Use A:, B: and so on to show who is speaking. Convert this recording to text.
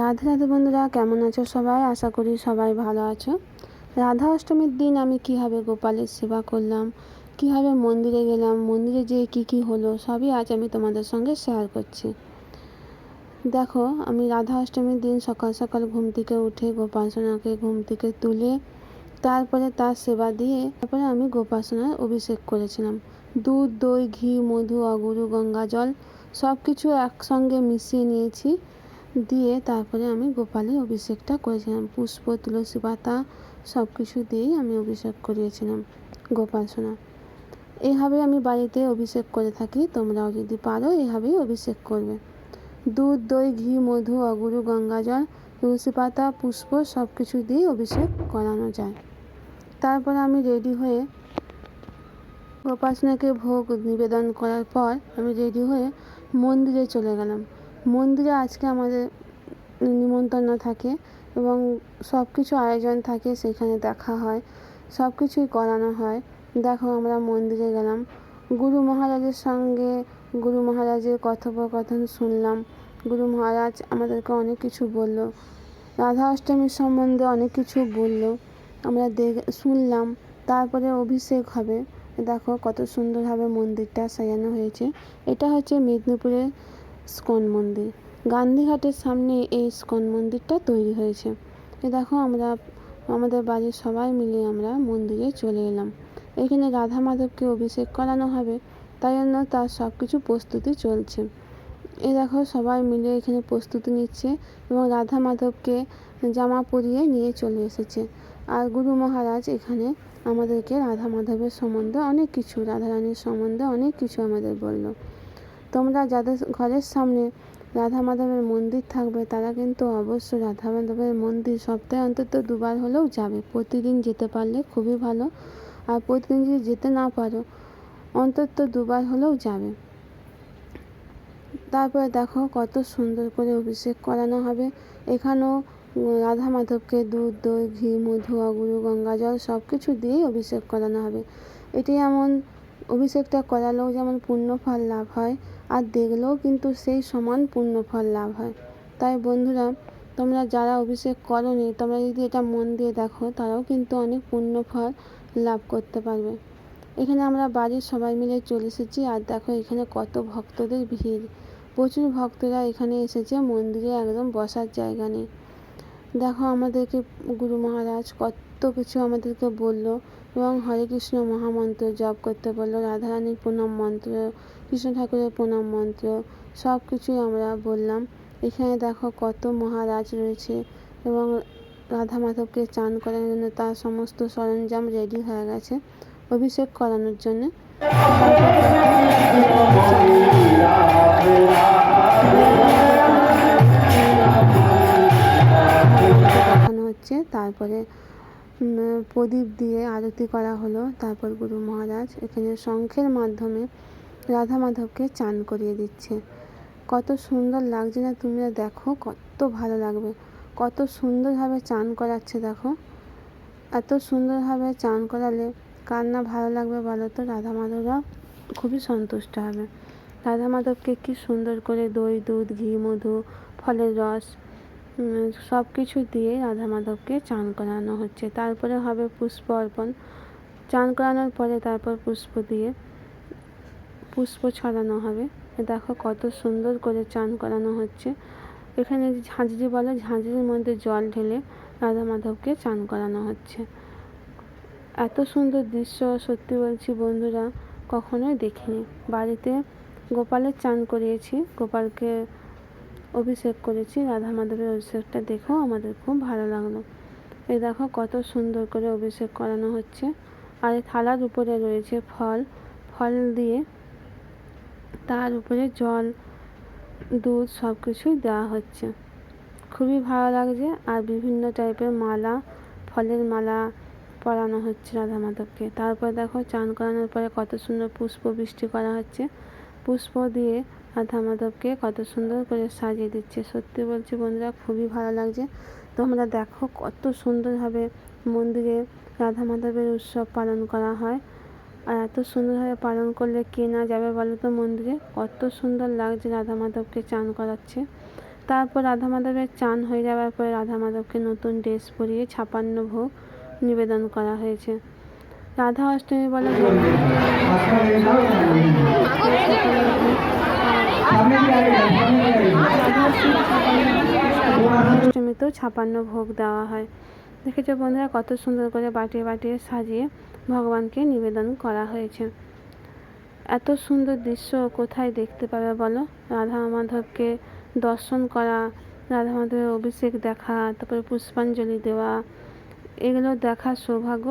A: রাধে রাধে বন্ধুরা, কেমন আছো সবাই? আশা করি সবাই ভালো আছো। রাধা অষ্টমীর দিন আমি কীভাবে গোপালের সেবা করলাম, কীভাবে মন্দিরে গেলাম, মন্দিরে যেয়ে কী কী হলো, সবই আজ আমি তোমাদের সঙ্গে শেয়ার করছি। দেখো, আমি রাধা অষ্টমীর দিন সকাল সকাল ঘুম থেকে উঠে গোপাসনাকে ঘুম থেকে তুলে তারপরে তার সেবা দিয়ে তারপরে আমি গোপাসনার অভিষেক করেছিলাম। দুধ, দই, ঘি, মধু, অগুরু, গঙ্গা, জল সব কিছু একসঙ্গে মিশিয়ে নিয়েছি। দিয়ে তারপরে আমি গোপালের অভিষেকটা করেছিলাম। পুষ্প, তুলসী পাতা সব কিছু দিয়েই আমি অভিষেক করিয়েছিলাম। গোপাল সোনা এইভাবে আমি বাড়িতে অভিষেক করে থাকি। তোমরাও যদি পারো এইভাবেই অভিষেক করবে। দুধ, দই, ঘি, মধু, অগুরু গঙ্গা জল তুলসী পাতা, পুষ্প সব কিছু দিয়েই অভিষেক করানো যায়। তারপর আমি রেডি হয়ে গোপাসনাকে ভোগ নিবেদন করার পর আমি রেডি হয়ে মন্দিরে চলে গেলাম। মন্দিরে আজকে আমাদের নিমন্ত্রণ থাকে এবং সব কিছু আয়োজন থাকে, সেখানে দেখা হয়, সব কিছুই করানো হয়। দেখো আমরা মন্দিরে গেলাম। গুরু মহারাজের সঙ্গে গুরু মহারাজের কথোপকথন শুনলাম। গুরু মহারাজ আমাদেরকে অনেক কিছু বলল। রাধা অষ্টমীর সম্বন্ধে অনেক কিছু বলল। আমরা দেখ, শুনলাম। তারপরে অভিষেক হবে। দেখো কত সুন্দরভাবে মন্দিরটা সাজানো হয়েছে। এটা হচ্ছে মেদিনীপুরের স্কন মন্দির। গান্ধীঘাটের সামনে এই স্কন মন্দিরটা তৈরি হয়েছে। এ দেখো আমরা, আমাদের বাড়ির সবাই মিলে আমরা মন্দিরে চলে এলাম। এখানে রাধা মাধবকে অভিষেক করানো হবে, তাই জন্য তার সব কিছু প্রস্তুতি চলছে। এ দেখো সবাই মিলে এখানে প্রস্তুতি নিচ্ছে এবং রাধা মাধবকে জামা পরিয়ে নিয়ে চলে এসেছে। আর গুরু মহারাজ এখানে আমাদেরকে রাধা মাধবের সম্বন্ধে অনেক কিছু, রাধারানীর সম্বন্ধে অনেক কিছু আমাদের বলল। তোমরা যাদের ঘরের সামনে রাধা মাধবের মন্দির থাকবে, তারা কিন্তু অবশ্যই রাধা মাধবের মন্দির সপ্তাহে অন্তত দুবার হলেও যাবে। প্রতিদিন যেতে পারলে খুবই ভালো। আর প্রতিদিন যদি যেতে না পারো, অন্তত দুবার হলেও যাবে। তারপরে দেখো কত সুন্দর করে অভিষেক করানো হবে। এখানেও রাধা মাধবকে দুধ, দই, ঘি, মধু, অগুরু, গঙ্গা জল সব কিছু দিয়েই অভিষেক করানো হবে। এটি এমন অভিষেকটা করালেও যেমন পুণ্য ফল লাভ হয় আর দেখলেও কিন্তু সেই সমান পুণ্যফল লাভ হয়। তাই বন্ধুরা, তোমরা যারা অভিষেক করনি, তোমরা যদি এটা মন দিয়ে দেখো, তারাও কিন্তু অনেক পুণ্যফল লাভ করতে পারবে। এখানে আমরা বাড়ির সবাই মিলে চলে এসেছি আর দেখো এখানে কত ভক্তদের ভিড়। প্রচুর ভক্তরা এখানে এসেছে, মন্দিরে একদম বসার জায়গা নেই। দেখো আমাদেরকে গুরু মহারাজ কত কিছু আমাদেরকে বলল এবং হরে কৃষ্ণ মহামন্ত্র জপ করতে বলল, রাধারানীর প্রণাম মন্ত্র, কৃষ্ণ ঠাকুরের প্রণাম মন্ত্র, সব কিছুই আমরা বললাম। এখানে দেখো কত মহারাজ রয়েছে এবং রাধা মাধবকে চান করানোর জন্য তার সমস্ত সরঞ্জাম রেডি হয়ে গেছে, অভিষেক করানোর জন্যে। তারপরে প্রদীপ দিয়ে আরতি করা হলো। তারপর গুরু মহারাজ এখানে শঙ্খের মাধ্যমে রাধা মাধবকে চান করিয়ে দিচ্ছে। কত সুন্দর লাগছে না তোমরা দেখো, কত ভালো লাগবে। কত সুন্দরভাবে চান করাচ্ছে দেখো। এত সুন্দরভাবে চান করালে কার না ভালো লাগবে বলো তো? রাধা মাধবরা খুবই সন্তুষ্ট হবে। রাধা মাধবকে কী সুন্দর করে দই, দুধ, ঘি, মধু, ফলের রস সব কিছু দিয়ে রাধা মাধবকে চান করানো হচ্ছে। তারপরে হবে পুষ্প অর্পণ। চান করানোর পরে তারপর পুষ্প দিয়ে পুষ্প ছড়ানো হবে। দেখো কত সুন্দর করে চান করানো হচ্ছে। এখানে ঝাঁঝরি বলে, ঝাঁঝরির মধ্যে জল ঢেলে রাধা মাধবকে চান করানো হচ্ছে। এত সুন্দর দৃশ্য, সত্যি বলছি বন্ধুরা, কখনোই দেখিনি। বাড়িতে গোপালের চান করিয়েছি। গোপালকে অভিষেক করেছি, রাধা মাধবের অভিষেকটা দেখেও আমাদের খুব ভালো লাগল। এই দেখো কত সুন্দর করে অভিষেক করানো হচ্ছে। আর থালার উপরে রয়েছে ফল। ফল দিয়ে তার উপরে জল, দুধ সব কিছুই দেওয়া হচ্ছে। খুবই ভালো লাগছে। আর বিভিন্ন টাইপের মালা, ফলের মালা পরানো হচ্ছে রাধা মাধবকে। তারপর দেখো চান করানোর পরে কত সুন্দর পুষ্প বৃষ্টি করা হচ্ছে। পুষ্প দিয়ে রাধা মাধবকে কত সুন্দর করে সাজিয়ে দিচ্ছে। সত্যি বলছি বন্ধুরা, খুবই ভালো লাগছে। তোমরা দেখো কত সুন্দরভাবে মন্দিরে রাধা মাধবের উৎসব পালন করা হয়। আর এত সুন্দরভাবে পালন করলে কে না যাবে বলো তো মন্দিরে? কত সুন্দর লাগছে রাধা মাধবকে চান করাচ্ছে। তারপর রাধা মাধবের চান হয়ে যাওয়ার পরে রাধা মাধবকে নতুন ড্রেস পরিয়ে ছাপান্ন ভোগ নিবেদন করা হয়েছে। রাধা অষ্টমী বলে। অষ্টমীতেও ছাপান্ন ভোগ দেওয়া হয়। দেখেছ বন্ধুরা, কত সুন্দর করে বাটিয়ে বাটিয়ে সাজিয়ে ভগবানকে নিবেদন করা হয়েছে। এত সুন্দর দৃশ্য কোথায় দেখতে পাবে বলো? রাধা মাধবকে দর্শন করা রাধা মাধবের অভিষেক দেখা, তারপরে পুষ্পাঞ্জলি দেওয়া, এগুলো দেখার সৌভাগ্য